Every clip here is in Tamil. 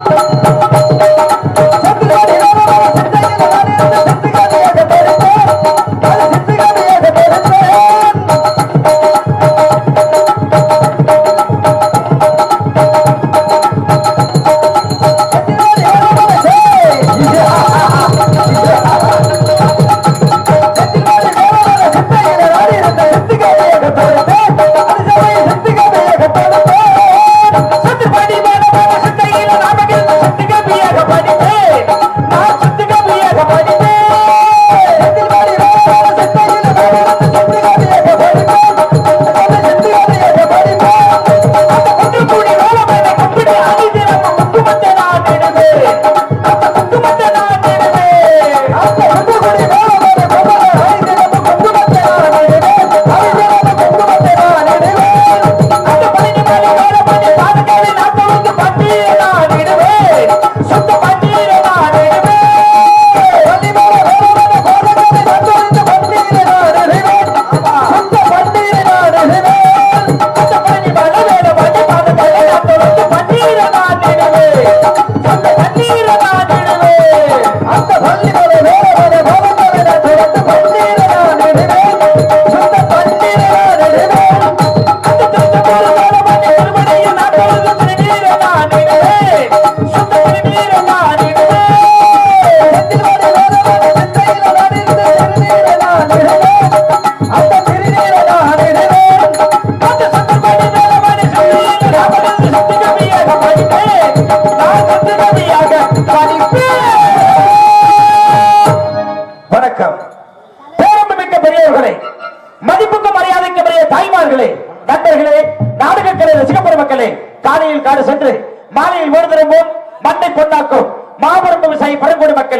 வணக்கம்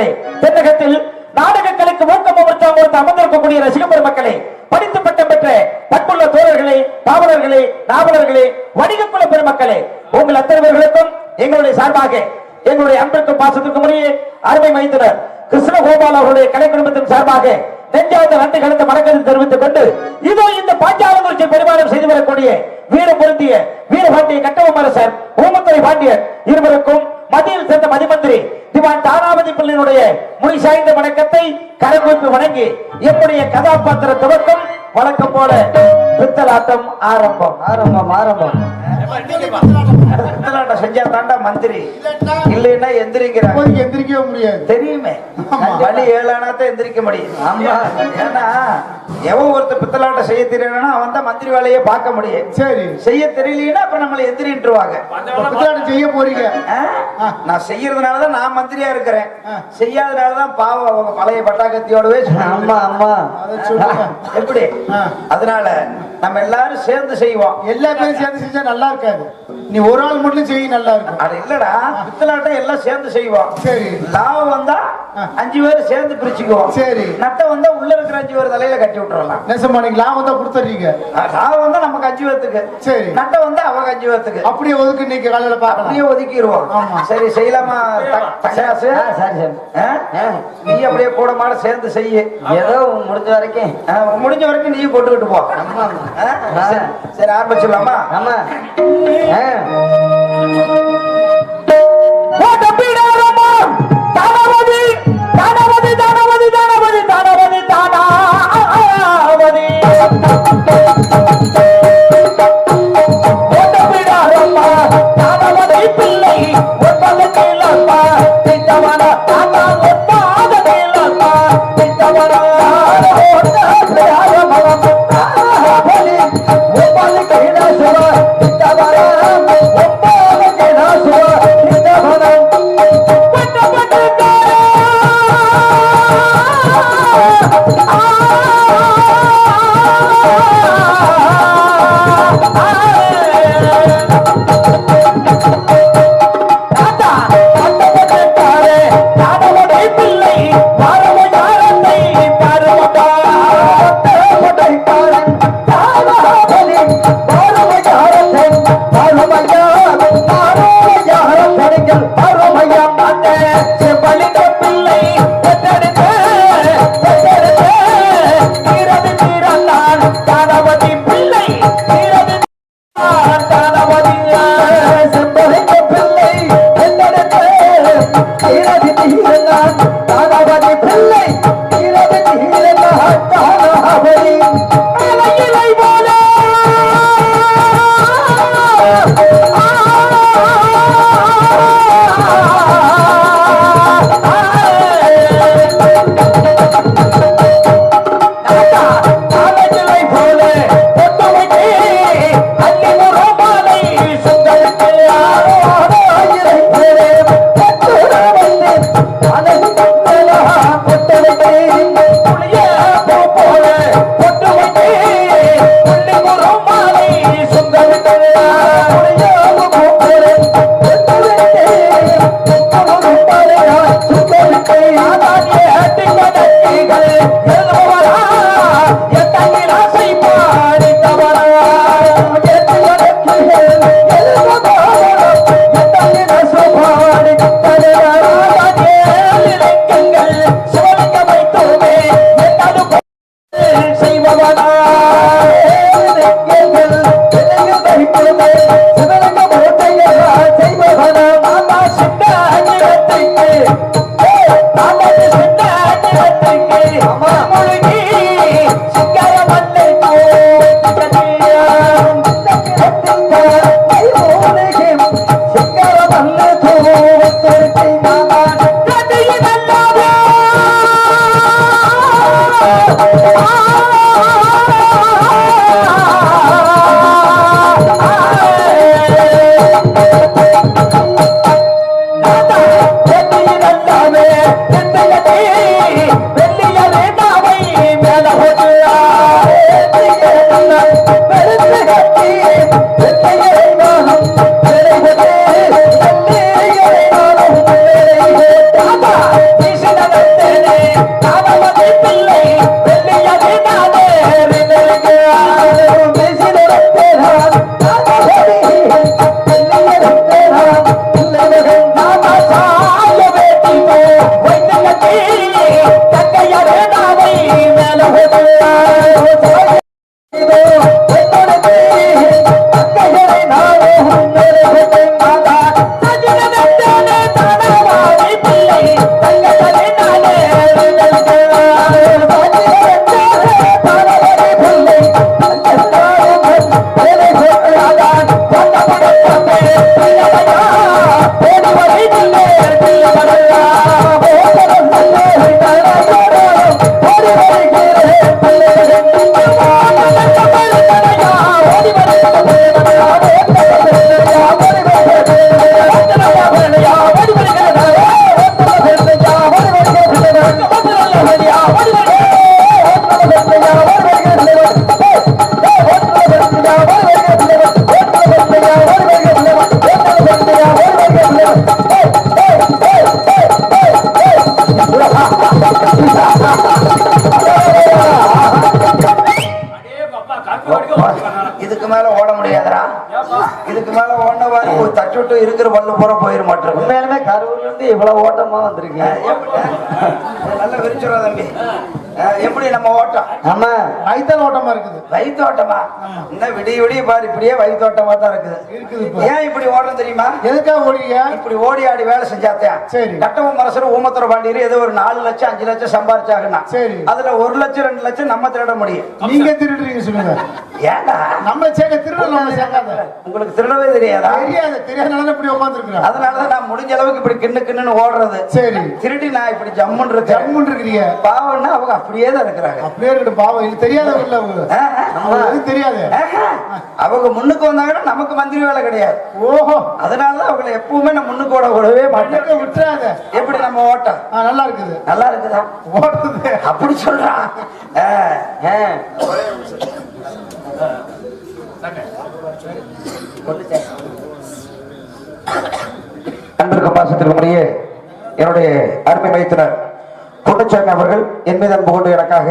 பழங்குடி மக்களே தென்னகத்தில் நாடகக்கலைக்கு ஊக்கம் உற்சாகம் அமர்ந்திருக்கக்கூடிய ரசிகப்பெரு மக்களே படித்து பட்டம் பெற்ற பண்புள்ள தோழர்களே பாவலர்களே நாவலர்களே வணிகக்குல பெருமக்களே உங்கள் அத்தனை பேர்களுக்கும் எங்களுடைய சார்பாக எங்களுடைய அன்பிற்கும் பாசத்திற்கும் முறையே அருமை மைந்தனர் கிருஷ்ணகோபால் அவருடைய கலை குடும்பத்தின் சார்பாக நெஞ்சாவது நன்றி கலந்த மனக்கருத்து தெரிவித்துக் கொண்டு இதோ இந்த பாஞ்சாலங்குறிச்சி பெருமானம் செய்து வரக்கூடிய வீர பொருந்திய வீரபாண்டிய கட்டபொம்மரசர் ஓமத்துறை பாண்டியர் இருவருக்கும் மத்தியில் சேர்ந்த மதிமந்திரி திவான் தாராபதி பிள்ளையினுடைய முடி சாய்ந்த வணக்கத்தை கரங்குவிப்பு வணங்கி எப்படிய கதாபாத்திர துவக்கம் வழக்கம் போல பித்தலாட்டம் ஆரம்பம். ஆரம்பம் ஆரம்பம். பித்தலாட்டம் செஞ்சா தாண்டா மந்திரி. இல்லைன்னா எந்திரிக்கிறாங்க. எந்திரிக்கவே முடியாது. தெரியுமே. வழி ஏழானா தான் எந்திரிக்க முடியும். ஆமா. ஏன்னா எவன் ஒருத்தர் பித்தலாட்டம் செய்ய தெரியலன்னா அவன் தான் மந்திரி வேலையை பார்க்க முடியும். சரி. செய்ய தெரியலன்னா அப்ப நம்மளை எந்திரின்றுவாங்க. பித்தலாட்டம் செய்ய போறீங்க? நான் செய்யறதுனாலதான் நான் மந்திரியா இருக்கிறேன். செய்யாதனாலதான் பாவம் அவங்க பழைய பட்டாக்கத்தியோடவே ஆமா ஆமா. அதை சொல்லுங்க எப்படி. அதனால நம்ம எல்லாரும் சேர்ந்து செய்வோம். எல்லா பேரும் சேர்ந்து செஞ்சா நல்லா இருக்காது. நீ ஒரு ஆள் மட்டும் செய்ய நல்லா இருக்கும். அது இல்லடா பித்தலாட்டம் எல்லாம் சேர்ந்து செய்வோம். சரி. லாபம் வந்தா. அஞ்சு பேர் சேர்ந்து பிரிச்சுக்குவோம். சரி. நட்டம் வந்தா உள்ள இருக்கிற அஞ்சு பேர் தலையில கட்டி விட்டுறலாம். நெசமா நீங்க லாபம் தான் கொடுத்துறீங்க. லாபம் வந்தா நமக்கு அஞ்சு பேர்த்துக்கு சரி. நட்டம் வந்தா அவங்க அஞ்சு பேர்த்துக்கு அப்படியே ஒதுக்கு இன்னைக்கு காலையில அப்படியே பாக்கலாம் ஒதுக்கிடுவோம். ஆமா. சரி செய்யலாமா சரி சரி. ஆ? ஆ, நீ அப்படியே கூட மாட சேர்ந்து செய்யு. ஏதோ முடிஞ்ச வரைக்கும். முடிஞ்ச வரைக்கும் நீ போட்டுக்கிட்டு போ? சரி, ஆரம்பிச்சிடலாமா? ஆமா. தானாவதி தானாவதி தானாவதி. பிள்ளை ಜಯವನ್ನ இதுக்கு உண்மையாலுமே கரூர்ல இருந்து இவ்வளவு ஓட்டமா வந்திருக்கீங்க. நல்ல விரிச்சுடா தம்பி. எப்படி நம்ம ஓட்டம்? ஆமா மைத்தல் ஓட்டமா இருக்குது. வயிற்றோட்டமா இன்னும் விடிய விடிய பாரு இப்படியே வயிற்றோட்டமா தான் இருக்குது. ஏன் இப்படி ஓடுறது தெரியுமா? எதுக்காக ஓடுறீங்க? இப்படி ஓடி ஆடி வேலை செஞ்சாத்தேன் சரி. கட்டவும் மரசர் ஊமத்துற பாண்டியர் ஏதோ ஒரு நாலு லட்சம் அஞ்சு லட்சம் சம்பாரிச்சாங்கன்னா சரி. அதுல ஒரு லட்சம் ரெண்டு லட்சம் நம்ம திருட முடியும். நீங்க திருடுறீங்க சொல்லுங்க. ஏன்டா நம்ம சேர்க்க திருடல நம்ம சேர்க்காத. உங்களுக்கு திருடவே தெரியாதா? தெரியாது தெரியாதனால இப்படி உட்காந்துருக்கிறோம் அதனாலதான் நான் முடிஞ்ச அளவுக்கு இப்படி கிண்ணு கிண்ணுன்னு ஓடுறது. சரி. திருடி நான் இப்படி ஜம்முன்னு இருக்கேன். ஜம்முன் இருக்கிறீங்க. பாவம்னா அவங்க அப்படியே தான் இருக்கிறாங்க. அப்படியே இருக்கட்டும் பாவம். இது தெரியாதவங்க இல்ல அவங்க. தெரியாது. அவங்க முன்னுக்கு வந்தாங்கன்னா நமக்கு மந்திரி வேலை கிடையாது. ஓஹோ. அதனாலதான் அவங்களை எப்பவுமே நான் முன்னுக்கு ஓட விடவே மாட்டேன். விட்டுறாத. எப்படி நம்ம ஓட்டம்? நல்லா இருக்குது. நல்லா இருக்குதா? ஓடுறது அப்படி சொல்றான். அன்பிற்கு பாசத்திற்குரிய என்னுடைய அருமை மைத்தினர் பொன்னுச்சாமி அவர்கள் என் மீது அன்பு கொண்டு எனக்காக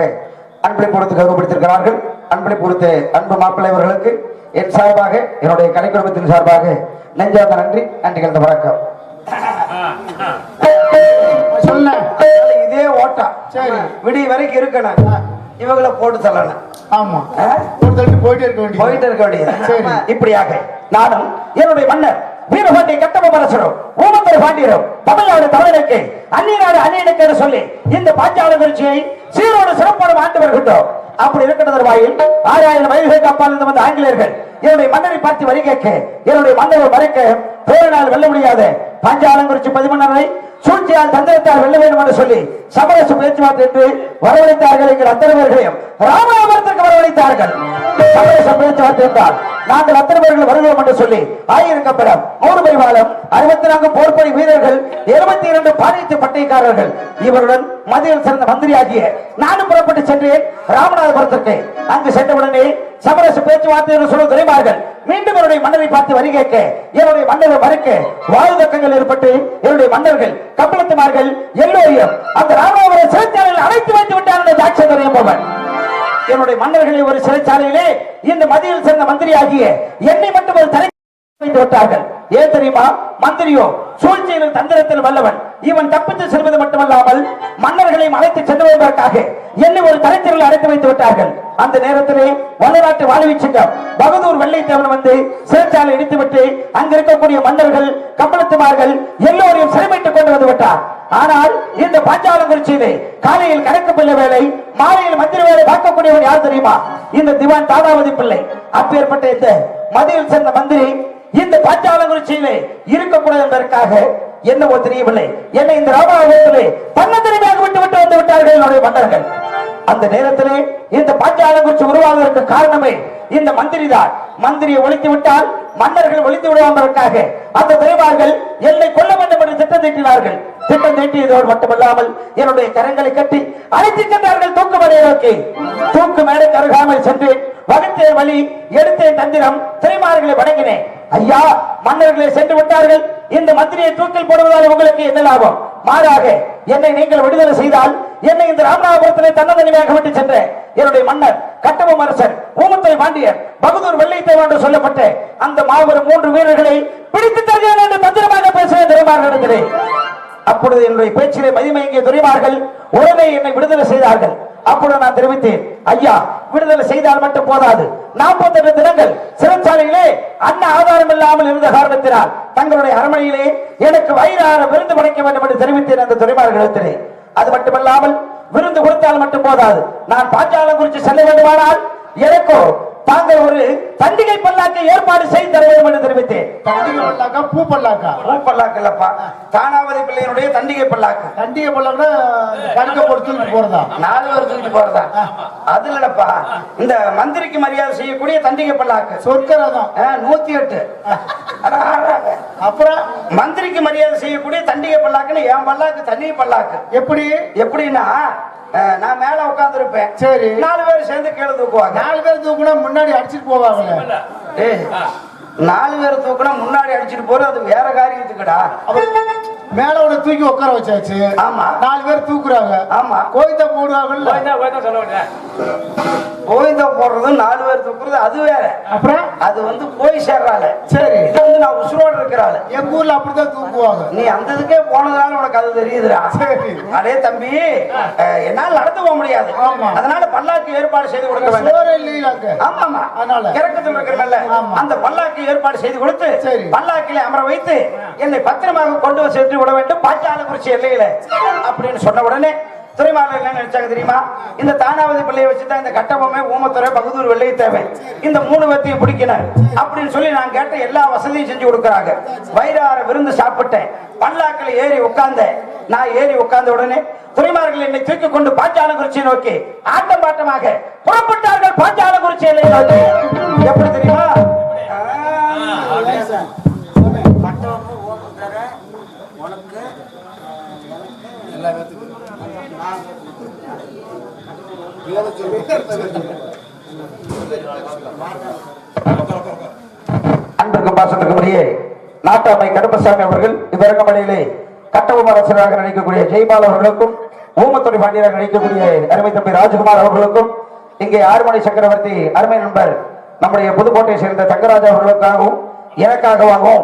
அன்பளை கொடுத்து கௌரவப்படுத்தியிருக்கிறார்கள். அன்பளை கொடுத்த அன்பு மாப்பிள்ளை அவர்களுக்கு என் சார்பாக என்னுடைய கலை குடும்பத்தின் சார்பாக நெஞ்சார்ந்த நன்றி நன்றி கலந்த வணக்கம். இதே ஓட்டம் சரி. விடிய வரைக்கும் இருக்கணும். இவங்களை போட்டு தள்ளணும். ஆமா. தள்ளி போயிட்டே இருக்க வேண்டியது. போயிட்டு இருக்க வேண்டியது. இப்படியாக நானும் என்னுடைய மன்னர் வீரபாண்டி கட்டபொம்மரசரும் ஊமந்தர் பாண்டியரும் தமிழ்நாடு தமிழனுக்கு அந்நியநாடு அந்நியனுக்கு என்று சொல்லி இந்த பாஞ்சால குறிச்சியை சீரோடு சிறப்போடு ஆண்டு வருகின்றோம் அப்படி இருக்கின்ற வாயில் ஆறாயிரம் வயதுகளுக்கு அப்பால் இருந்து வந்த ஆங்கிலேயர்கள் என்னுடைய மன்னரை பார்த்து வரி கேட்க என்னுடைய மன்னரை மறைக்க போரினால் வெல்ல முடியாது பாஞ்சாலங்குறிச்சி பதிமன்னரை சூழ்ச்சியால் தந்திரத்தால் வெல்ல வேண்டும் என்று சொல்லி சமரச பேச்சுவார்த்தை என்று வரவழைத்தார்கள் எங்கள் அத்தனை பேர்களையும் ராமநாதபுரத்திற்கு வரவழைத்தார்கள். சமரச பேச்சுவார்த்தை என்றால் நாங்கள் அத்தனை பேர்கள் வருகிறோம் என்று சொல்லி ஆயிரம் கப்பலம் நூறு பரிவாளம் அறுபத்தி நான்கு போர்ப்படை வீரர்கள் இருபத்தி இரண்டு பாலியத்து பட்டைக்காரர்கள் இவருடன் மதியில் சிறந்த மந்திரியாகிய நானும் புறப்பட்டு சென்றேன் ராமநாதபுரத்திற்கு. அங்கு சென்றவுடனே சமரச பேச்சுவார்த்தை என்று சொல்ல துறைமார்கள் மீண்டும் என்னுடைய மன்னரை பார்த்து வரி கேட்க என்னுடைய மன்னர் மறுக்க வாழ்வக்கங்கள் ஏற்பட்டு என்னுடைய மன்னர்கள் கப்பலத்துமார்கள் எல்லோரையும் அந்த ராமநாதபுரம் சிறைச்சாலையில் அழைத்து வைத்து விட்டார் ஜாட்சி என்பவன் என்னுடைய மன்னர்களை ஒரு சிறைச்சாலையிலே இந்த மதியில் சேர்ந்த மந்திரி ஆகிய என்னை மட்டும் ஒரு தலை வைத்து விட்டார்கள். ஏன் தெரியுமா? மந்திரியோ சூழ்ச்சியிலும் தந்திரத்தில் வல்லவன். இவன் தப்பித்து செல்வது மட்டுமல்லாமல் மன்னர்களை அழைத்து செல்வதற்காக என்னை ஒரு தலைச்சரில் அடைத்து வைத்து விட்டார்கள். அந்த நேரத்திலே வல்லநாட்டு வாழ்வீச்சுங்கம் பகதூர் வெள்ளைத்தேவன் வந்து சிறைச்சாலை இடித்துவிட்டு அங்க இருக்கக்கூடிய மன்னர்கள் கப்பலத்துமார்கள் எல்லோரையும் சிறைமைத்துக் கொண்டு வந்து விட்டார். ஆனால் இந்த பஞ்சாலங்குறிச்சியிலே காலையில் கணக்கு பிள்ளை வேலை மாலையில் மந்திரி வேலை பார்க்கக்கூடியவர் யார் தெரியுமா? இந்த திவான் தாதாவதி பிள்ளை. அப்பேற்பட்ட இந்த மதியில் சேர்ந்த மந்திரி இந்த பாஞ்சாலங்குறிச்சியிலே இருக்கக்கூடாது என்பதற்காக என்னவோ தெரியவில்லை. என்னை இந்த ராமநாதபுரத்திலே தன்னந்தனிமையாக விட்டு விட்டு வந்து விட்டார்கள் என்னுடைய மன்னர்கள். அந்த நேரத்திலே இந்த பாஞ்சாலங்குறிச்சி உருவாவதற்கு காரணமே இந்த மந்திரி தான் மந்திரியை ஒழித்து விட்டால் மன்னர்கள் ஒழித்து விடுவதற்காக அந்த தலைவார்கள் என்னை கொல்ல வேண்டும் என்று திட்டம் தீட்டினார்கள். திட்டம் தீட்டியதோடு மட்டுமல்லாமல் என்னுடைய கரங்களை கட்டி அழைத்து சென்றார்கள் தூக்கு மேடை நோக்கி. தூக்கு மேடை கருகாமல் சென்றேன். வகுத்தேன் வழி எடுத்தேன் தந்திரம் திரைமார்களை வணங்கினேன். ஐயா மன்னர்களை சென்று விட்டார்கள். இந்த மந்திரியை தூக்கில் போடுவதால் உங்களுக்கு என்ன லாபம்? மாறாக என்னை நீங்கள் விடுதலை செய்தால் என்னை இந்த ராமநாதபுரத்திலே தன்னதனிமையாக விட்டு சென்ற என்னுடைய மன்னர் கட்டபொம்ம அரசர் ஊமத்துறை பாண்டியர் பகதூர் வெள்ளைத்தேவன் என்று சொல்லப்பட்டு அந்த மாபெரும் மூன்று வீரர்களை பிடித்து தருகிறேன் என்று தந்திரமாக பேசுகிறேன் திரைமார்கள் அப்பொழுது என்னுடைய பேச்சிலே மதிமயங்கிய துறைமார்கள் உடனே என்னை விடுதலை செய்தார்கள். அப்பொழுது நான் தெரிவித்தேன் ஐயா விடுதலை செய்தால் மட்டும் போதாது. நாற்பத்தெட்டு தினங்கள் சிறைச்சாலையிலே அன்ன ஆதாரம் இல்லாமல் இருந்த காரணத்தினால் தங்களுடைய அரண்மனையிலே எனக்கு வயிறார விருந்து படைக்க வேண்டும் என்று தெரிவித்தேன் அந்த துறைமார்களிடத்திலே அது மட்டுமல்லாமல் விருந்து கொடுத்தால் மட்டும் போதாது. நான் பாஞ்சாலம் குறித்து செல்ல வேண்டுமானால் எனக்கோ தாங்கள் ஒரு பண்டிகை பல்லாக்கை ஏற்பாடு செய்து தர வேண்டும் என்று தெரிவித்தேன். தண்டிகை பல்லாக்கா? பூ பல்லாக்கா? பூ பல்லாக்கு இல்லப்பா. தானாவதி பிள்ளையினுடைய தண்டிகை பல்லாக்கு. தண்டிகை பல்லாக்குனா போட்டு தூக்கிட்டு போறதா? நாலு தூக்கிட்டு போறதா? அது இல்லடப்பா இந்த மந்திரிக்கு மரியாதை செய்யக்கூடிய தண்டிகை பல்லாக்கு. சொர்க்க ரதம் ஆ, நூத்தி எட்டு. அப்புறம் மந்திரிக்கு மரியாதை செய்யக்கூடிய தண்டிகை பல்லாக்குன்னு என் பல்லாக்கு தண்ணி பல்லாக்கு. எப்படி? எப்படின்னா நான் மேல உட்கார்ந்து இருப்பேன் சரி. நாலு பேர் சேர்ந்து கீழே தூக்குவாங்க. நாலு பேர் தூக்குனா முன்னாடி அடிச்சிட்டு போவாங்களே? ஏய், நாலு பேர் தூக்குனா முன்னாடி அடிச்சிட்டு போறது அது வேற காரியத்துக்குடா. மேல உன தூக்கி உட்கார வச்சாச்சு. ஆமா. நாலு பேர் தூக்குறாங்க. ஆமா. கோயந்தா போடுவாங்கல்ல கோவிந்த போடுறது நாலு பேர் தூக்குறது அது வேற. அப்புறம்? அது வந்து போய் சேர்றாள் சரி. இது வந்து நான் உசுரோடு இருக்கிறாள். எங்க ஊர்ல அப்படிதான் தூக்குவாங்க. நீ அந்த இதுக்கே போனதுனால உனக்கு அது தெரியுதுடா. சரி. அடே தம்பி என்னால் நடந்து போக முடியாது. ஆமா. அதனால பல்லாக்கு ஏற்பாடு செய்து கொடுக்க வேண்டும். ஆமா ஆமா. அதனால? இறக்கத்தில் இருக்கிறமல்ல ஆமா. அந்த பல்லாக்கு ஏற்பாடு செய்து கொடுத்து சரி. பல்லாக்கிலே அமர வைத்து என்னை பத்திரமாக கொண்டு வந்து சென்று விட வேண்டும். பாஞ்சாலங்குறிச்சி எல்லையில. அப்படின்னு சொன்ன உடனே துறைமார்கள் என்ன நினைச்சாங்க தெரியுமா? இந்த தானாவதி பிள்ளையை வச்சுதான் இந்த கட்டபொம்மை ஊமத்துறை பகுதூர் வெள்ளை தேவை. இந்த மூணு பேத்தையும் பிடிக்கணும் அப்படின்னு சொல்லி நான் கேட்ட எல்லா வசதியும் செஞ்சு கொடுக்குறாங்க. வயிறார விருந்து சாப்பிட்டேன். பல்லாக்கில் ஏறி உட்கார்ந்தேன். நான் ஏறி உட்கார்ந்த உடனே துறைமார்கள் என்னை தூக்கி கொண்டு பாஞ்சாலங்குறிச்சியை நோக்கி ஆட்டம் பாட்டமாக புறப்பட்டார்கள் பாஞ்சாலங்குறிச்சி எல்லையை நோக்கி எப்படி தெரியுமா? அன்பிற்கும் பாசத்திற்கும் இடையே நாட்டாமை கருப்பசாமி அவர்கள் இவ்வரங்கமலையிலே கட்டபொம்ம அரசராக நடிக்கக்கூடிய ஜெய்பால் அவர்களுக்கும் ஊமத்துறை பாண்டியராக நடிக்கக்கூடிய அருமை தம்பி ராஜ்குமார் அவர்களுக்கும் இங்கே ஆறுமணி சக்கரவர்த்தி அருமை நண்பர் நம்முடைய புதுக்கோட்டையை சேர்ந்த தங்கராஜா அவர்களுக்காகவும் எனக்காகவும்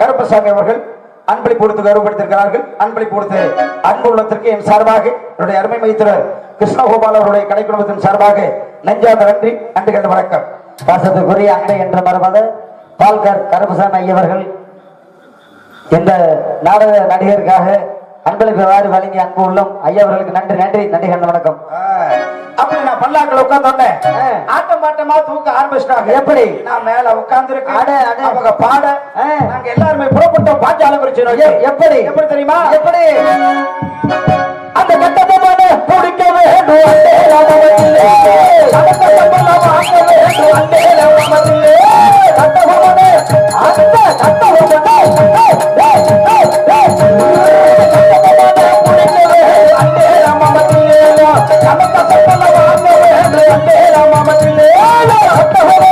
கருப்பசாமி அவர்கள் அன்பளிப்பு கொடுத்து கௌரவப்படுத்திருக்கிறார்கள் அன்பளிப்பு கொடுத்து அன்பு உள்ளத்திற்கு என் சார்பாக என்னுடைய அருமை மைத்திர கிருஷ்ணகோபால் அவருடைய கலை குடும்பத்தின் சார்பாக நெஞ்சாத நன்றி அன்று கண்டு வணக்கம் பாசத்துக்குரிய அண்டை என்ற மரபத பால்கர் கருப்பசாமி ஐயவர்கள் இந்த நாடக நடிகருக்காக அன்பளிப்பு வாரி வழங்கி அன்பு உள்ளம் ஐயவர்களுக்கு நன்றி நன்றி நன்றி கண்டு வணக்கம் ஆ, அப்படி நான் பல்லாக்கில் உட்கார்ந்தோடனே. ஆட்டம் பாட்டமா தூக்க ஆரம்பிச்சிட்டாங்க எப்படி? நான் மேல உட்கார்ந்து அட, அட. அவங்க பாட. நாங்க எல்லாருமே புறப்பட்டோம் பாஞ்சாலம் குறிச்சி நோக்கி. எப்படி? எப்படி தெரியுமா எப்படி அந்த கட்டபொம்மனை பிடிக்க வேண்டும் அண்டே ராமவதில்லே. கடந்த சம்பளம் வேண்டும் அண்டே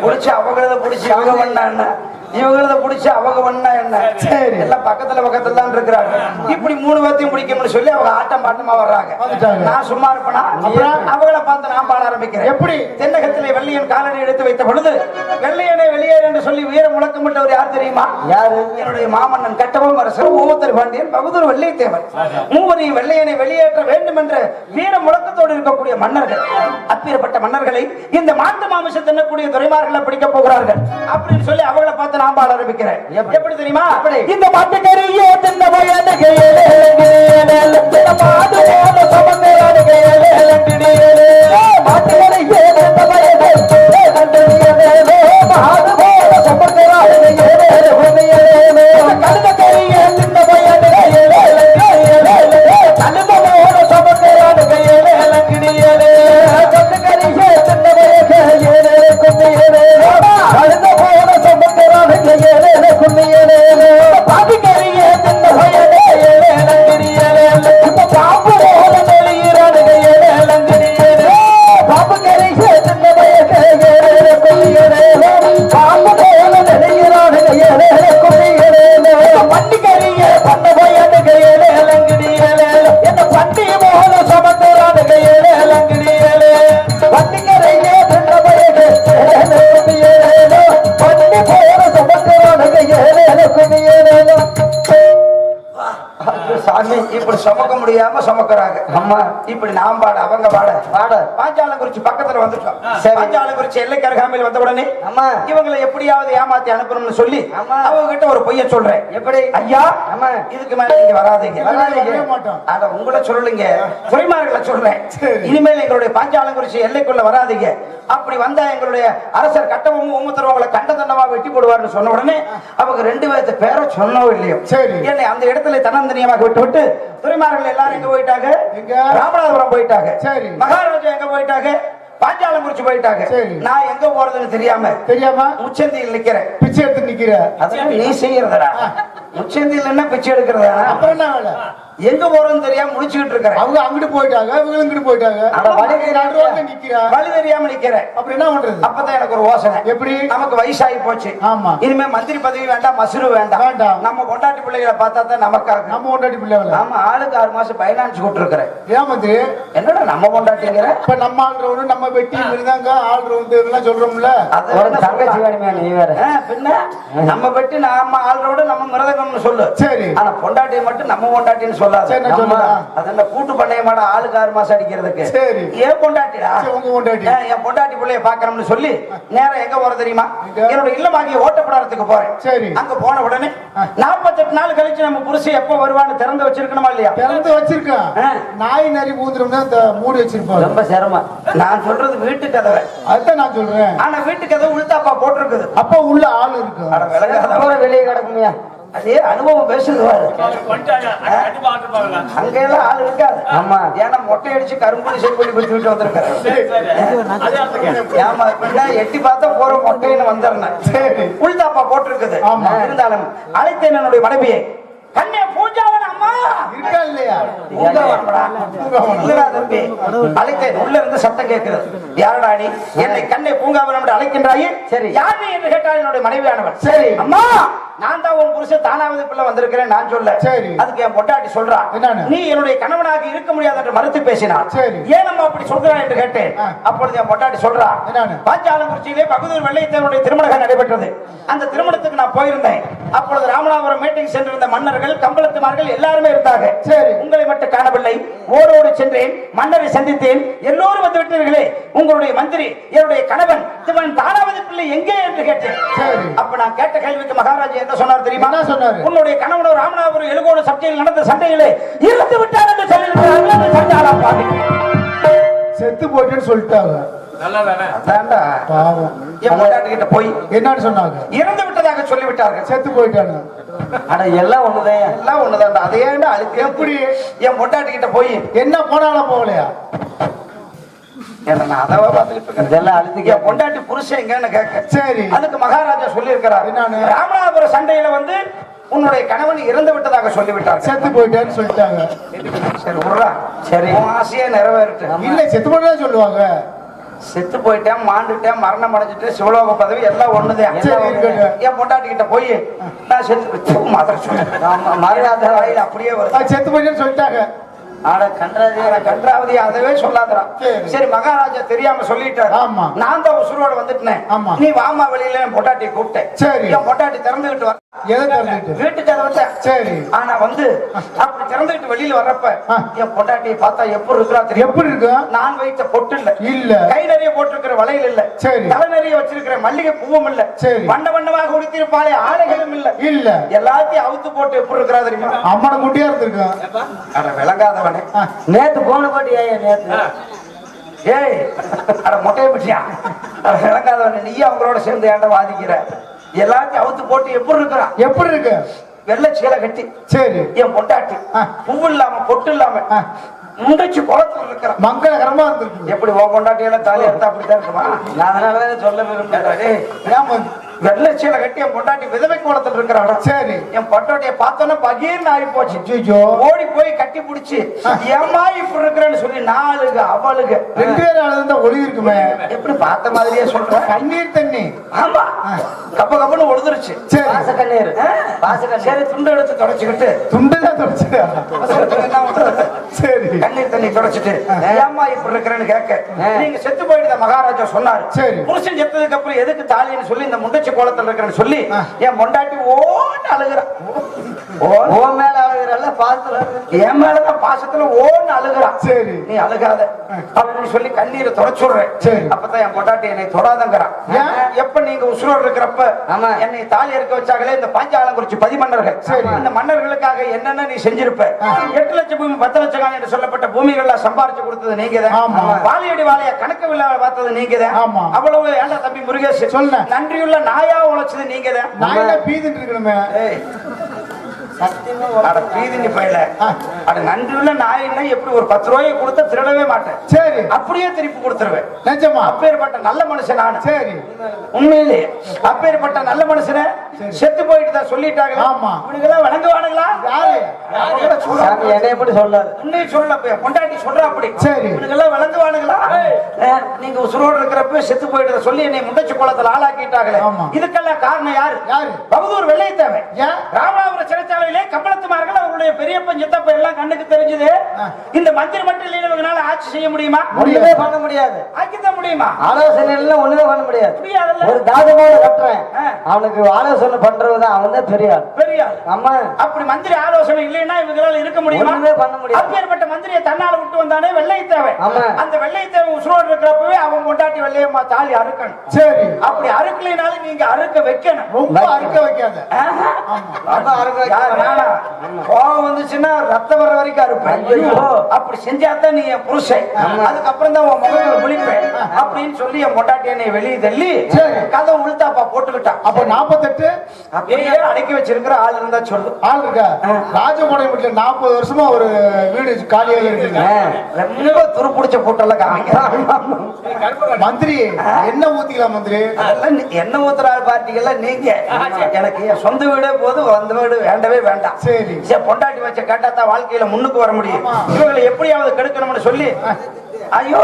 புடிச்சு அவங்களத புடிச்சு அவங்க பண்ணா என்ன இவங்களத புடிச்சு அவங்க பண்ணா என்ன சரி. எல்லாம் பக்கத்துல பக்கத்துல தான் இருக்கிறாங்க இப்படி மூணு பேர்த்தையும் பிடிக்கும்னு சொல்லி அவங்க ஆட்டம் பாட்டமா வர்றாங்க. நான் சும்மா இருப்பேனா? அவங்கள பார்த்து நான் பாட ஆரம்பிக்கிறேன் எப்படி? தென்னகத்திலே வெள்ளையன் காலடி எடுத்து வைத்த பொழுது வெளியேறு என்று சொல்லி வீர முழக்கமிட்டவர் யார் தெரியுமா? யாரு? என்னுடைய மாமன்னன் கட்டபொம்மன் அரசர் ஊமத்தர் பாண்டியன் பகுதூர் வெள்ளைத்தேவன். மூவரை வெள்ளையனை வெளியேற்ற வேண்டும் என்ற வீர முழக்கத்தோடு இருக்கக்கூடிய மன்னர்கள். அப்பேற்பட்ட மன்னர்களை இந்த மாட்டு மாமிசம் தின்னக்கூடிய துறைமார்களை பிடிக்க போகிறார்கள். அப்படின்னு சொல்லி அவங்கள பார்த்து நான் பாட ஆரம்பிக்கிறேன். எப்படி? தெரியுமா? இந்த மாட்டுக்கறியே தின்ன வயதுக்கு சாமி இப்படி சுமக்க முடியாம சுமக்கிறாங்க. அம்மா. இப்படி நான் பாட அவங்க பாட. பாட. பாஞ்சாலங்குறிச்சி பக்கத்துல வந்துட்டோம். பாஞ்சாலங்குறிச்சி எல்லைக்கு அருகாமையில் வந்த உடனே அம்மா. இவங்களை எப்படியாவது ஏமாத்தி அனுப்பணும்னு சொல்லி. அவங்க கிட்ட ஒரு பொய்ய சொல்றேன். எப்படி? ஐயா ஆமா இதுக்கு மேல நீங்க வராதீங்க. வராதீங்க. அத உங்களை சொல்லலைங்க. துறைமார்களை சொல்றேன். இனிமேல் எங்களுடைய பாஞ்சாலங்குறிச்சி எல்லைக்குள்ள வராதீங்க. அப்படி வந்தா எங்களுடைய அரசர் அவங்களை கண்ட தண்டமா வெட்டி போடுவார்னு சொன்ன உடனே அவங்க ரெண்டு பேர்த்த பேரை சொன்னோ இல்லையோ. சரி. என்னை அந்த இடத்துல தன்னந்தனியமாக விட்டு விட்டு துறைமார்கள் எல்லாரும் எங்க போயிட்டாங்க? ராமநாதபுரம் போயிட்டாங்க. சரி. மகாராஜா எங்க போயிட்டாங்க? பாஞ்சாலங்குறிச்சி போயிட்டாங்க. சரி. நான் எங்க போறதுன்னு தெரியாம தெரியாம? உச்சந்தியில் நிக்கிறேன். பிச்சை எடுத்து நிக்கிற? அதெல்லாம் நீ செய்யறதடா. உச்சந்தியில் என்ன பிச்சை எடுக்கிறதா அப்புறம் என்ன வேலை? எங்க போறோம்னு தெரியாம முடிச்சுக்கிட்டு இருக்கிறேன். அவங்க அங்கிட்டு போயிட்டாங்க இவங்க இங்கிட்டு போயிட்டாங்க. நிக்கிறா வழி தெரியாம நிக்கிறேன். அப்புறம் என்ன பண்றது? அப்பதான் எனக்கு ஒரு யோசனை. எப்படி? நமக்கு வயசாகி போச்சு. ஆமா. இனிமே மந்திரி பதவி வேண்டாம் மசுரு வேண்டாம். வேண்டாம். நம்ம கொண்டாட்டி பிள்ளைகளை பார்த்தா தான் நமக்காக நம்ம கொண்டாடி பிள்ளை வேலை நாம ஆளுக்கு ஆறு மாசம் பைனான்ஸ் கொடுத்துருக்கிறேன். ஏன் மந்திரி? என்னடா நம்ம கொண்டாட்டிங்கிற இப்ப நம்ம ஆள் ரவுண்டு நம்ம வெட்டி இருந்தாங்க ஆள் ரவுண்டு இதெல்லாம் சொல்றோம்ல? ஒரு தங்கச்சி? வேணுமே நீ வேற. பின்ன? நம்ம பெட்டு நம்ம ஆள்றோட நம்ம மிருதங்கம்னு சொல்லு. சரி. ஆனா பொண்டாட்டியை மட்டும் நம்ம பொண்டாட்டின்னு சொல்லாத. கூட்டு ஆளுக்கு ஆறு மாசம் அடிக்கிறதுக்கு. சரி. ஏன் பொண்டாட்டிடா? என் பொண்டாட்டி பிள்ளைய பாக்கணும்னு சொல்லி நேரம் எங்க போற தெரியுமா? என்னோட இல்லமாகிய ஓட்டப்படாரத்துக்கு போறேன். சரி. அங்க போன உடனே நாற்பத்தெட்டு நாள் கழிச்சு நம்ம புருஷன் எப்ப வருவான்னு திறந்து வச்சிருக்கணுமா இல்லையா? திறந்து வச்சிருக்கான். நாய் நரி பூந்துரும் தான் மூடி வச்சிருப்பாரு ரொம்ப சிரமம். நான் சொல்றது வீட்டு கதவை. அதுதான் நான் சொல்றேன். ஆனா வீட்டு கதவை உள்தாப்பா போட்டிருக்குது. அப்ப உள்ள ஆள் இருக்கு? வெளியே கிடக்குமையா? அதே அனுபவம் பேசுது பாரு. அங்க எல்லாம் ஆள் இருக்காது. ஆமா. ஏன்னா மொட்டை அடிச்சு கரும்புலி செருப்படி வச்சு விட்டு வந்திருக்காரு. ஏமா இப்ப எட்டி பார்த்தா போற மொட்டைன்னு வந்துடுறேன் சரி. உள்தாப்பா போட்டிருக்குது. ஆமா. இருந்தாலும் அழைத்தேன் என்னுடைய மனைவியை கண்ணே பூஜாவன் அம்மா! இருக்கா இல்லையா? தம்பி. அழைத்தேன். உள்ள இருந்து சத்தம் கேட்கிறது. யாரடா நீ? என்னை கண்ணை பூங்காவனம் என்று அழைக்கின்றாயே. சரி. யார் என்று கேட்டால் என்னுடைய மனைவியானவன் சரி. அம்மா நான் தான் உன் புருஷன் தானாவது பிள்ளை வந்திருக்கிறேன் நான் சொல்ல சரி. அதுக்கு என் பொட்டாட்டி சொல்றா என்னன்னு? நீ என்னுடைய கணவனாக இருக்க முடியாது என்று மறுத்து பேசினாள் சரி. ஏன் அம்மா அப்படி சொல்றா என்று கேட்டேன். அப்பொழுது என் பொட்டாட்டி சொல்றா என்னன்னு? பாஞ்சாலங்குறிச்சியிலே பகுதூர் வெள்ளையத்தேவனுடைய திருமணம் நடைபெற்றது அந்த திருமணத்துக்கு நான் போயிருந்தேன் அப்பொழுது ராமநாதபுரம் மீட்டிங் சென்றிருந்த மன்னர்கள் கம்பளத்துமார்கள் எல்லாருமே இருந்தாங்க சரி. உங்களை மட்டும் காணவில்லை ஓடோடு சென்றேன் மன்னரை சந்தித்தேன் எல்லோரும் வந்து விட்டீர்களே உங்களுடைய மந்திரி என்னுடைய கணவன் இவன் தானாவது பிள்ளை எங்கே என்று கேட்டேன் சரி. அப்ப நான் கேட்ட கேள்விக்கு மகாராஜா என்ன சொன்னார் தெரியுமா? என்ன சொன்னாரு? உன்னுடைய கணவனோ ராமநாதபுரம் எழுகோடு சட்டையில் நடந்த சண்டையிலே இறந்து விட்டார் என்று சொல்லியிருக்கிறார்கள் அந்த சண்டாளா பாவி. செத்து போயிட்டுன்னு சொல்லிட்டாங்க. போய் என்னன்னு சொன்னாங்க? இறந்து விட்டதாக சொல்லிவிட்டார்கள். செத்து போயிட்டாங்க. அட எல்லாம் ஒண்ணுதான் எல்லாம் ஒண்ணுதான்டா. அதை ஏன்டா அதுக்கு எப்படி? என் பொண்டாட்டி கிட்ட போய் என்ன போனாலும் போகலையா? பொண்டாட்டி புருஷன் எங்கன்னு கேட்க. சரி. அதுக்கு மகாராஜா சொல்லி இருக்கிறார் என்னன்னு? ராமநாதபுரம் சண்டையில வந்து உன்னுடைய கணவன் இறந்து விட்டதாக சொல்லிவிட்டார் செத்து போயிட்டான்னு சொல்லிட்டாங்க. சரி விடுறா. சரி. ஆசையே நிறைவேறட்டும் இல்ல செத்து போயிட்டா சொல்லுவாங்க. செத்து போயிட்டேன் மாண்டுட்டேன் மரணம் அடைஞ்சிட்டு சிவலோக பதவி எல்லாம் ஒண்ணுதான். என் பொண்டாட்டி கிட்ட போய் நான் செத்து மாதிரி வாயில அப்படியே வருது. செத்து போயிட்டேன்னு சொல்லிட்டாங்க. ஆனா கன்றாவதி அதவே சொல்லாதடா சரி. மகாராஜா தெரியாம சொல்லிட்டாரு ஆமா. நான் தான் உசுரோட வந்துட்டேன். நீ வாமா வெளியில பொட்டாட்டி கூப்பிட்டேன் சரி. பொட்டாட்டி திறந்துகிட்டு எதை திறந்துட்டு சரி. ஆனா வந்து அப்படி திறந்துகிட்டு வெளியில வர்றப்ப. என் பொட்டாட்டியை பார்த்தா எப்படி இருக்கிறா தெரியும்? எப்படி இருக்கும் நான் வைத்த பொட்டு இல்ல. இல்ல கை நிறைய போட்டிருக்கிற வளையல் இல்ல. சரி. தலை நிறைய வச்சிருக்கிற மல்லிகை பூவும் இல்ல. சரி. வண்ண வண்ணமாக உடுத்திருப்பாளே ஆடைகளும் இல்ல. இல்ல. எல்லாத்தையும் அவுத்து போட்டு எப்படி இருக்கிறா தெரியுமா? அம்மனை குட்டியா இருந்திருக்கான் அட விளங்காதவனே. நேத்து போன போட்டியா நேத்து? ஏய் அட மொட்டையை பிடிச்சியா? அட விளங்காதவனே நீ அவங்களோட சேர்ந்து ஏன்டா வாதிக்கிற? எல்லாத்தையும் அவுத்து போட்டு எப்படி இருக்கிறான் எப்படி இருக்கு? வெள்ளை சீலை கட்டி. சரி. என் பொண்டாட்டி. பூ இல்லாம பொட்டு இல்லாம முண்டச்சு குளத்துல இருக்கிறான் மங்களகரமா இருந்திருக்கு. எப்படி உன் பொண்டாட்டி எல்லாம் தாலி எடுத்தா அப்படித்தான் இருக்குமா? நான் அதனாலதான் சொல்ல விரும்புறேன். வெள்ளை சீலை கட்டி என் பொண்டாட்டி விதவை கோலத்துல இருக்கிறாடா சரி. என் பொண்டாட்டிய பார்த்தோன்னே பகீர்னு ஆகி போச்சு. ஐயோ ஓடி போய் கட்டி பிடிச்சி ஏமா இப்படி இருக்கிறேன்னு சொல்லி நாளுக அவளுக. ரெண்டு பேரும் அழுதுதான் ஒளி இருக்குமே. எப்படி பார்த்த மாதிரியே சொல்ற? கண்ணீர் தண்ணி. ஆமா. கப்ப கப்பன்னு ஒழுதுருச்சு சரி. பாச கண்ணீர். பாச கண்ணீர். துண்டு எடுத்து தொடச்சுக்கிட்டு. துண்டுதான் தொடச்சுதா என்ன பண்றது? சரி. கண்ணீர் தண்ணி தொடச்சிட்டு ஏம்மா இப்படி இருக்கிறேன்னு கேட்க. நீங்க செத்து போயிட்டு மகாராஜா சொன்னாரு. சரி. புருஷன் செத்ததுக்கு அப்புறம் எதுக்கு தாலின்னு சொல்லி இந்த முண்டச்சி கோலத்துல இருக்கிறேன்னு சொல்லி. என் பொண்டாட்டி ஓன்னு அழுகுறான் ஓ மேல அழகுறல்ல பாசத்துல என் மேலதான் பாசத்துல ஓன்னு அழுகுறான் சரி. நீ அழுகாத. அப்படின்னு சொல்லி கண்ணீரை தொடச்சுடுறேன் சரி. அப்பதான் என் பொண்டாட்டி என்னை தொடாதங்கிறான்? எப்ப நீங்க உசுரோடு இருக்கிறப்ப ஆமா. என்னை தாலி இருக்க வச்சாங்களே இந்த பாஞ்சாலங்குறிச்சி பதிமன்னர்கள். சரி. இந்த மன்னர்களுக்காக என்னென்ன நீ செஞ்சிருப்ப. எட்டு லட்சம் பூமி பத்து லட்சம் காணி என்று சொல்லப்பட்ட பூமிகள்ல சம்பாரிச்சு கொடுத்தது நீங்க ஆமா. வாலியடி வாழைய கணக்கு விழா பார்த்தது நீங்க ஆமா. அவ்வளவு ஏண்டா தம்பி முருகேஷ்? சொன்னேன். நன்றியுள்ள நாயா உழைச்சது நீங்க பீதிட்டு இருக்கணுமே. அட பயில. நன்றியுள்ள நாயின்னா எப்படி ஒரு பத்து ரூபாயை கொடுத்தா திருடவே மாட்டேன். சரி. அப்படியே திருப்பி கொடுத்துருவேன். நிஜமா? அப்பேற்பட்ட நல்ல மனுஷன் நானு. சரி. உண்மையிலே அப்பேற்பட்ட நல்ல மனுஷனை செத்து போயிட்டு தான் சொல்லிட்டாங்க ஆமா. இவனுங்கெல்லாம் வணங்குவானுங்களா யாரு. என்னை எப்படி சொல்லாது உன்னையும் சொல்ல போய் பொண்டாட்டி சொல்றா அப்படி. சரி. இவனுங்கெல்லாம் வணங்குவானுங்களா நீங்க உசுரோடு இருக்கிறப்ப செத்து போயிட்டு சொல்லி என்னை முண்டச்சு குளத்துல ஆளாக்கிட்டாங்களே. இதுக்கெல்லாம் காரணம் யாரு? யாரு? பகதூர் வெள்ளையத்தேவை ஏன்? ராமநாதபுரம் சிறைச்சாலை வேளையிலே கம்பளத்துமார்கள் அவருடைய பெரியப்பன் சித்தப்ப எல்லாம் கண்ணுக்கு தெரிஞ்சது. இந்த மந்திரி மட்டும் இல்லைன்னு இவங்களால ஆட்சி செய்ய முடியுமா? ஒண்ணுமே பண்ண முடியாது. ஆக்கித்தான் முடியுமா? ஆலோசனை எல்லாம் ஒண்ணுமே பண்ண முடியாது. ஒரு தாதமோட கட்டுறேன். அவனுக்கு ஆலோசனை பண்றதுதான் அவன் தான் பெரிய ஆள் பெரிய ஆள் ஆமா அப்படி மந்திரி ஆலோசனை இல்லைன்னா இவங்களால இருக்க முடியுமா? பண்ண முடியாது. அப்பேற்பட்ட மந்திரியை தன்னால விட்டு வந்தானே வெள்ளை தேவை ஆமா. அந்த வெள்ளை தேவை உசுரோடு இருக்கிறப்பவே அவன் கொண்டாட்டி வெள்ளையம்மா தாலி அறுக்கணும். சரி. அப்படி அறுக்கலைனாலும் நீங்க அறுக்க வைக்கணும். ரொம்ப அறுக்க வைக்காத. அறுக்க வைக்க கோவம் வந்துச்சுன்னா ரத்தம் வர வரைக்கும் அறுப்பேன். அப்படி செஞ்சாதான் நீ என் புருஷன். அதுக்கப்புறம் தான் உன் முகத்துல முழிப்பேன் அப்படின்னு சொல்லி என் பொண்டாட்டி என்னை வெளியே தள்ளி. கதை உளுத்தாப்பா போட்டுக்கிட்டான். அப்ப நாற்பத்தெட்டு அப்படியே அடக்கி வச்சிருக்கிற ஆள் இருந்தா சொல்லு. ஆள் இருக்கா? ராஜபாளையம் வீட்டுல நாற்பது வருஷமா ஒரு வீடு காலியாக இருக்குங்க ரொம்ப துருப்பிடிச்ச போட்டெல்லாம் காமிக்க மந்திரி என்ன ஊத்திக்கலாம் மந்திரி? அதெல்லாம் என்ன ஊத்துறாரு பார்ட்டிகள்லாம் நீங்க? எனக்கு என் சொந்த வீடே போதும் அந்த வீடு வேண்டவே வேண்டாம். சரி. பொண்டாட்டி வச்ச கேட்டாதான் வாழ்க்கையில முன்னுக்கு வர முடியும். இவங்களை எப்படியாவது கெடுக்கணும்னு சொல்லி. ஐயோ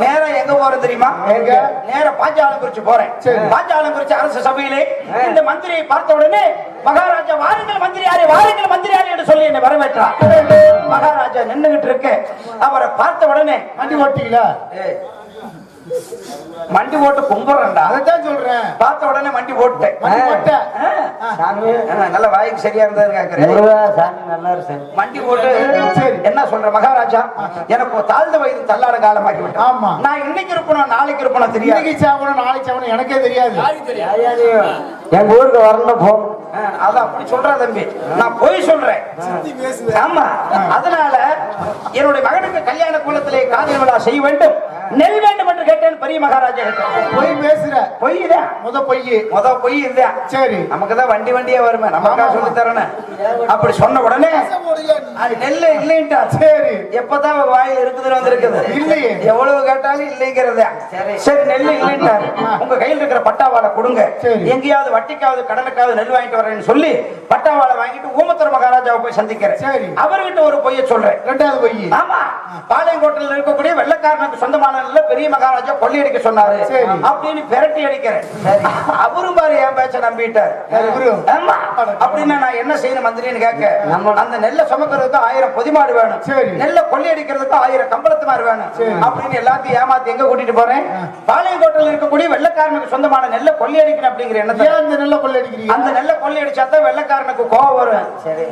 நேரா எங்க போறேன் தெரியுமா? எங்க? நேரா பாஞ்சாலம் குறிச்சு போறேன். சரி. பாஞ்சாலம் குறிச்சி அரசு சபையிலே இந்த மந்திரியை பார்த்த உடனே மகாராஜா வாருங்கள் மந்திரியாரே வாருங்கள் மந்திரியாரே என்று சொல்லி என்னை வரவேற்றார். மகாராஜா நின்னுகிட்டு இருக்கு. அவரை பார்த்த உடனே வண்டி ஓட்டிங்களா? மண்டி போட்டு கும்பிடுறேன்டா அதைத்தான் சொல்றேன். பார்த்த உடனே மண்டி போட்டேன் வண்டி ஓட்ட சாமி. நல்ல வாய்க்கு சரியா இருந்தது கேக்குறேன். சாமி நல்லா இருக்கு மண்டி போட்டு சரி. என்ன சொல்ற மகாராஜா? எனக்கு தாழ்ந்த வயது தள்ளாட காலமாக்கி விட்டேன் ஆமா. நான் இன்னைக்கு இருப்பணும் நாளைக்கு இருப்பணும் தெரியாது. இன்னைக்கு சாப்பிடணும் நாளைக்கு சாப்பிடணும் எனக்கே தெரியாது. எங்க ஊருக்கு வரணும் போகணும் அதான் அப்படி சொல்ற தம்பி. நான் போய் சொல்றேன். ஆமா. அதனால என்னுடைய மகனுக்கு கல்யாண குலத்திலே காதல் விழா செய்ய வேண்டும். நெல் வேண்டும் என்று கேட்டேன் பெரிய மகாராஜா பொய் பேசுற. பொய் தான் முத பொய் முத பொய் இதுதான் சரி. நமக்கு தான் வண்டி வண்டியே வருமே நமக்கா சொல்லி தரணும் அப்படி சொன்ன உடனே நெல்லு இல்லைன்ட்டா. சரி. எப்பதான் வாயில் இருக்குதுன்னு வந்திருக்குது. இல்லையே. எவ்வளவு கேட்டாலும் இல்லைங்கிறத. சரி. நெல் இல்லைன்ட்டாரு. உங்க கையில் இருக்கிற பட்டாவாளை கொடுங்க. எங்கேயாவது வட்டிக்காவது கடனுக்காவது நெல் வாங்கிட்டு வரேன்னு சொல்லி பட்டாவாளை வாங்கிட்டு ஊமத்தூர் மகாராஜாவை போய் சந்திக்கிறேன். சரி. அவர்கிட்ட ஒரு பொய்ய சொல்றேன். ரெண்டாவது பொய் ஆமா. பாளையங்கோட்டையில் இருக்கக்கூடிய வெள்ளக்காரனுக்கு சொந்தமான நிலத்துல பெரிய மகாராஜா கொள்ளையடிக்க சொன்னாரு. சரி. அப்படின்னு விரட்டி அடிக்கிறேன். அவரும் பாரு என் பேச்ச நம்பிட்டாரு. அப்படின்னா நான் என்ன செய்யணும் மந்திரின்னு கேட்க. அந்த நெல்லை சுமக்கிறதுக்கு ஆயிரம் பொதிமாடு வேணும். நெல்லை கொள்ளையடிக்கிறதுக்கு ஆயிரம் கம்பளத்து மாடு வேணும். அப்படின்னு எல்லாத்தையும் ஏமாத்தி எங்க கூட்டிட்டு போறேன்? பாளையங்கோட்டையில் இருக்கக்கூடிய வெள்ளக்காரனுக்கு சொந்தமான நெல்லை கொள்ளையடிக்கணும் அப்படிங்கிற எண்ணத்தை அந்த நெல்லை கொள்ளடிக்கிறீங்க அந்த நெல்லை கொள்ளையடிச்சாதான் வெள்ளக்காரனுக்கு கோவம் வரும்.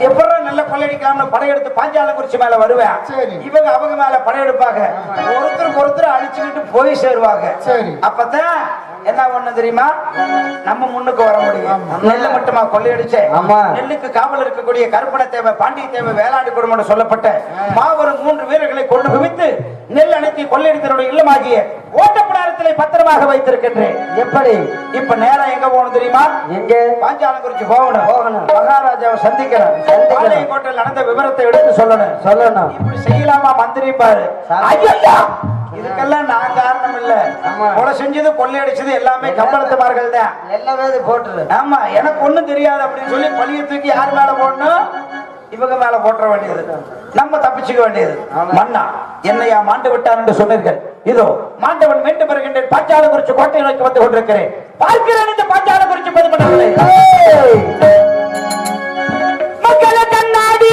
எப்பறம் நெல்லை கொள்ளையடிக்கலாம்னு படையெடுத்து பாஞ்சாலங்குறிச்சி மேல வருவேன். இவங்க அவங்க மேல படையெடுப்பாங்க. ஒருத்தருக்கு ஒருத்தர் அடிச்சுக்கிட்டு போய் சேருவாங்க. சரி. அப்பதான் என்ன ஒண்ணு தெரியுமா? நம்ம முன்னுக்கு வர முடியும். நெல்லை மட்டுமா கொள்ளையடிச்சேன். நெல்லுக்கு காவல் இருக்கக்கூடிய கருப்பண தேவை பாண்டிய தேவை வேளாண்டி குடும்பம் சொல்லப்பட்ட மாபெரும் மூன்று வீரர்களை கொண்டு குவித்து நெல் அனைத்து கொள்ளையடித்தனுடைய இல்லமாகிய ஓட்டப்பிடாரத்திலே பத்திரமாக வைத்திருக்கின்றேன். எப்படி? இப்ப நேரம் எங்க போகணும் தெரியுமா? எங்க? பாஞ்சாலங்குறிச்சி போகணும். போகணும். மகாராஜாவை சந்திக்கணும். பாளையங்கோட்டையில் நடந்த விவரத்தை எடுத்து சொல்லணும். சொல்லணும். இப்படி செய்யலாமா மந்திரி பாரு. ஐயா இதுக்கெல்லாம் நான் காரணம் இல்ல. கொலை செஞ்சது கொள்ளையடிச்சது எல்லாமே கம்பளத்துமார்கள் தான். எல்லாமே இது போட்டுரு. ஆமா எனக்கு ஒண்ணும் தெரியாது அப்படின்னு சொல்லி பழிய தூக்கி யார் மேல போடணும்? இவங்க மேல போட்டுற வேண்டியது. நம்ம தப்பிச்சுக்க வேண்டியது. மன்னா என்னையா மாண்டு விட்டார் என்று சொன்னீர்கள். இதோ மாண்டவன் மீண்டும் வருகின்றேன். பாஞ்சால குறிச்சு கோட்டை நோக்கி வந்து கொண்டிருக்கிறேன். பார்க்கிறேன் இந்த பாஞ்சால குறிச்சு பொதுமக்களே மக்கள கண்ணாடி